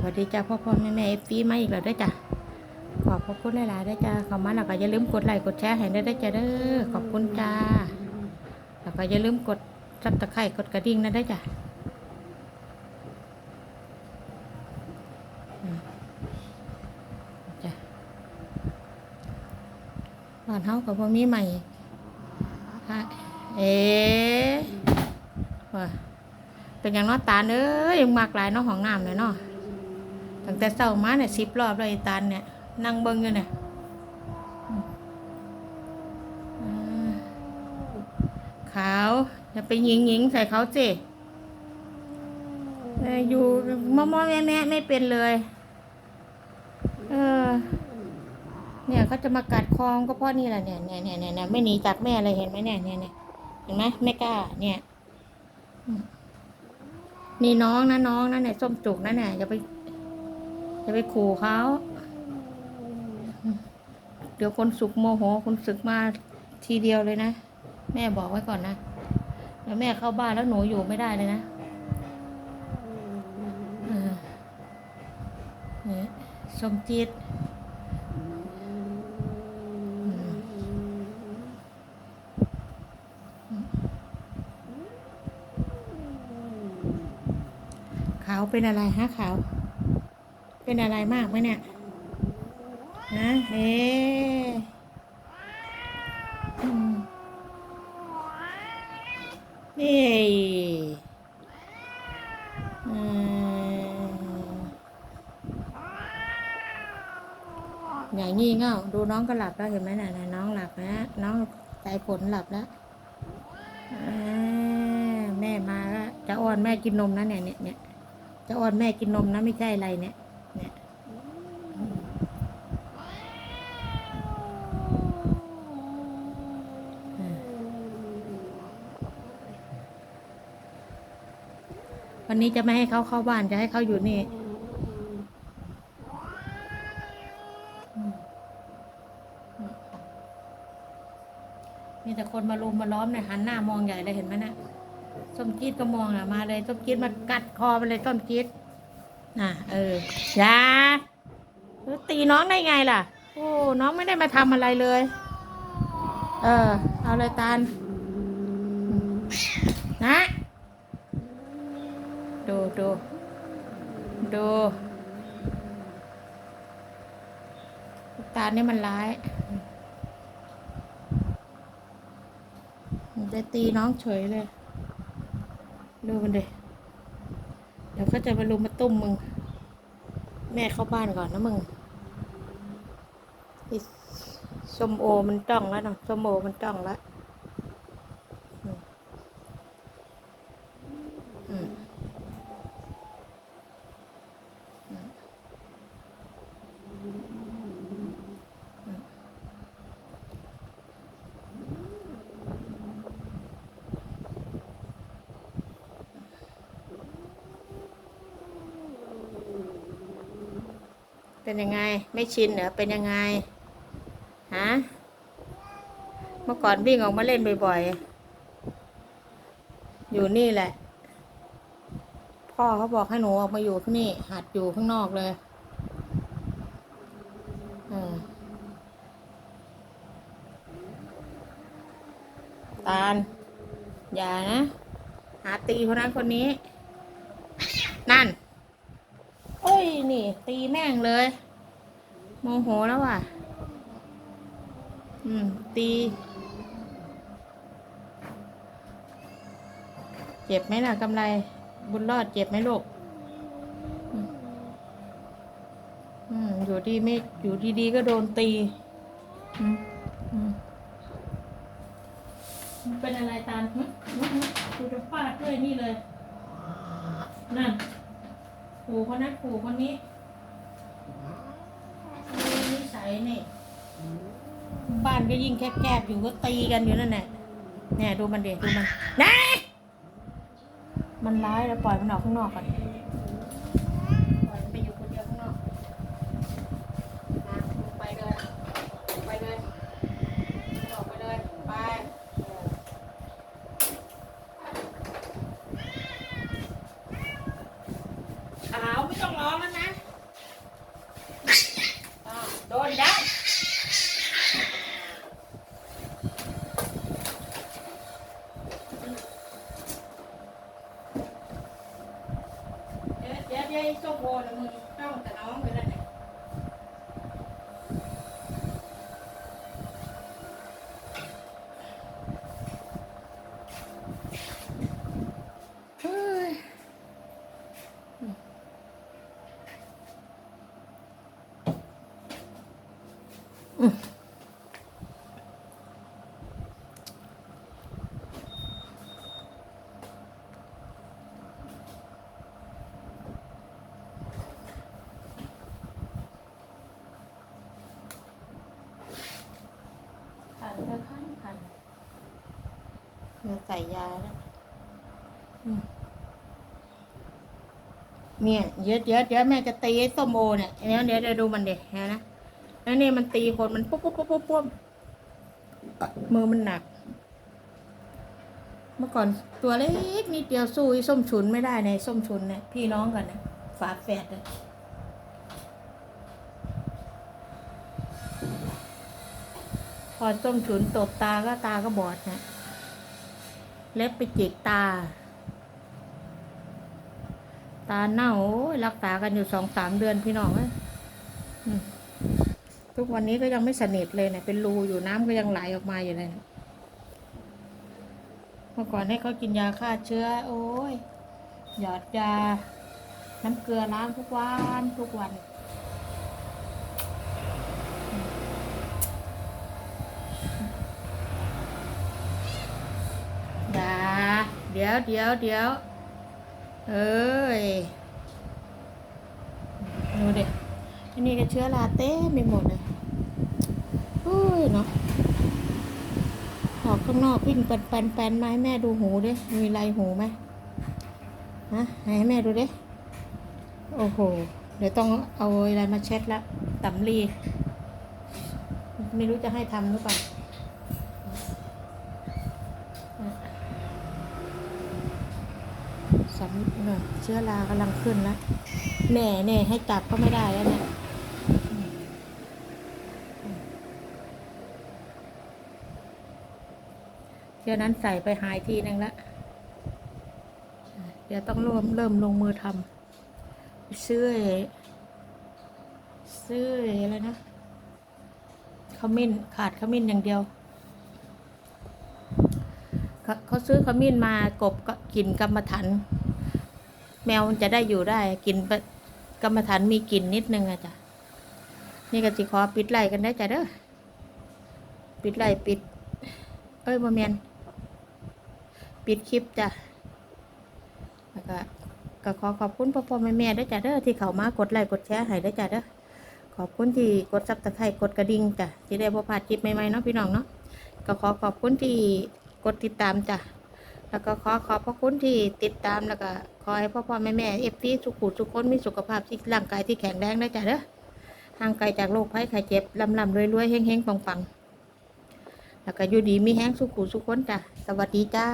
สวัสดีจ้าพ่อพ่อแม่แม่เอฟซีมาอีกแล้วด้วยจ้ะขอบพระคุณหลายๆด้วยจ้าข้ามาแล้วก็อย่าลืมกดไลค์กดแชร์ให้ด้วยจ้าเด้อขอบคุณจ้าแล้วก็อย่าลืมกดซับตะไคร่กดกระดิ่งนะด้วยจ้ะจ้ะบ้านเฮากับพวกนี้ใหม่เอ๊ะว่าเป็นอย่างน้อตาเอ้ยยังมากหลายน้อห้องน้ำเลยเนาะ ตั้งแต่เช้ามาเนี่ยสิบรอบเลยไอ้ตาลเนี่ยนั่งเบิ้งอยู่เนี่ยขาวอย่าไปยิงยิงใส่เขาเอออยู่มอมอแม่แม่ไม่เป็นเลย เออ เนี่ยเขาจะมากัดคองก็เพราะนี่แหละเนี่ยเนี่ยเนี่ยเนี่ยไม่หนีจากแม่เลยเห็นไหมเนี่ยเนี่ยเนี่ยเห็นไหมไม่กล้า เนี่ยนี่น้องนะน้องนะเนี่ยส้มจุกนะเนี่ยอย่าไป จะไปขู่เขาเดี๋ยวคนสุกโมโหคนศึกมาทีเดียวเลยนะ แม่บอกไว้ก่อนนะ แล้วแม่เข้าบ้านแล้วหนูอยู่ไม่ได้เลยนะเนี่สมจีดอืมขาวเป็นอะไรฮะขาว เป็นอะไรมากไหมเนี่ยนะเฮ้นี่อืมอย่างงี้เง่าดูน้องก็หลับแล้วเห็นไหมน่ะน่ะน้องหลับนะน้องใจผลหลับแล้วแม่มาแล้วจะอ้อนแม่กินนมนะเนี่ยเนี่ยจะอ้อนแม่กินนมนะไม่ใช่อะไรเนี่ย เนี่ยอืม วันนี้จะไม่ให้เขาเข้าบ้านจะให้เขาอยู่นี่มีแต่คนมารุมมาล้อมเนี่ยหันหน้ามองใหญ่เลยเห็นไหมนะส้มจี๊ดก็มองอะมาเลยส้มจี๊ดมากัดคอไปเลยส้มจี๊ดน่ะ เออยาตีน้องได้ไงล่ะ โอ้น้องไม่ได้มาทำอะไรเลย เออ เอาเลยตาลนะ ดูดูดูตาลนี่ยมันร้ายจะตีน้องเฉยเลย ดูมันดิเดี๋ยวเขาจะมาลุมมาตุ้มมึง แม่เข้าบ้านก่อนนะมึงส้มโอมันจ้องแล้วนะส้มโอมันจ้องแล้วอืมอืมอืมอืม เป็นยังไง ไม่ชินเหรอเป็นยังไงฮะเมื่อก่อนวิ่งออกมาเล่นบ่อยๆ อยู่นี่แหละ พ่อเขาบอกให้หนูออกมาอยู่ที่นี่ หัดอยู่ข้างนอกเลยตาล อย่านะ หาตีคนนั้นคนนี้ นั่น ตีแม่งเลย โมโหแล้วว่ะ อืม ตี เจ็บไหมล่ะกำไร บุญรอดเจ็บไหมลูกอืมอืมอยู่ดีไม่ อยู่ดีๆก็โดนตี อืมอืมเป็นอะไรตาลหึหึหึกูจะฟาดด้วยนี่เลย นั่นขู่คนนั้นขู่คนนี้ ไอ้นี่ บ้านก็ยิ่งแคบๆอยู่ก็ตีกันอยู่นั่นแหละเนี่ยดูมันเด็ดูมันนะมันร้ายแล้วปล่อยมันออกข้างนอกก่อน ใหญ่โซโบละมือต้องแต่น้องไปเลย เดี๋ยวใส่ยาแล้วเนี่ยเดี๋ยวเดี๋ยวเดี๋ยวแม่จะตีไอ้ส้มโอเนี่ยเดี๋ยวเดี๋ยวเดี๋ยวดูมันเดี๋ยวนนะแล้วนี่มันตีคนมันปุ๊บปุ๊บปุ๊บปุ๊บปุ๊บมือมันหนัก เมื่อก่อนตัวเล็กนิดเดียวสู้ไอ้ส้มฉุนไม่ได้ในส้มฉุนเนี่ยพี่น้องกันนะฝาแฝดเลยพอส้มฉุนตบตาก็ตาก็บอดนะ เล็บไปจิกตา ตาเน่าโอ้ยรักษากันอยู่สองสามเดือนพี่น้องเอ้ยทุกวันนี้ก็ยังไม่สนิทเลยเนี่ยเป็นรูอยู่น้ำก็ยังไหลออกมาอยู่เลยเนี่ยเมื่อก่อนให้เขากินยาฆ่าเชื้อ โอ้ยหยอดยา น้ำเกลือล้างทุกวันทุกวัน ดาเดี๋ ยวเดี๋ยวเดี๋ยวเอ้ยดูดิอันนี้ก็เชื้อราเต้ไปหมดเลยอุ้ยเนาะออกข้างนอกวิ่งแปนแปนแปนมาให้แม่ดูหูดิมีไรหูไหมฮะให้แม่ดูดิโอ้โห เดี๋ยวต้องเอาอะไรมาเช็ดละตำลี ไม่รู้จะให้ทำหรือเปล่า สำเนี่ยเชื้อรากำลังขึ้นแล้วแหน่แหน่ให้จับก็ไม่ได้แล้วเนี่ยเที่ยวนั้นใส่ไปหายทีนึงแล้วเดี๋ยวต้องเริ่มเริ่มลงมือทำซื้อไอ้ซื้ออะไรนะขมิ้นขาดขมิ้นอย่างเดียว เขาซื้อขมิ้นมากบก็กินกรรมฐาน แมวมันจะได้อยู่ได้ กินกรรมฐานมีกลิ่นนิดนึงอะจ้ะนี่ก็สิขอปิดไล่กันได้จ้ะเด้อปิดไล่ปิด เอ้ยบ่แมนปิดคลิปจ้ะแล้วก็ก็ขอขอบคุณพ่อพ่อแม่แม่ได้จ้ะเด้อที่เขามากดไลค์กดแชร์ให้ได้จ้ะเด้อขอบคุณที่กดซับสไครต์กดกระดิ่งจ้ะที่ได้บ่พลาดคลิปใหม่ๆเนาะพี่น้องเนาะก็ขอขอบคุณที่กดติดตามจ้ะ แล้วก็ขอขอบพระคุณที่ติดตามแล้วก็ขอให้พ่อพ่อแม่แม่เอฟซีสุขุสุขคนมีสุขภาพที่ร่างกายที่แข็งแรงได้จ้ะเด้อห่างไกลจากโรคภัยไข้เจ็บลำลำรวยรวยเฮงเฮงปังปังแล้วก็อยู่ดีมีแห้งสุขุสุขคนจ้ะสวัสดีจ้า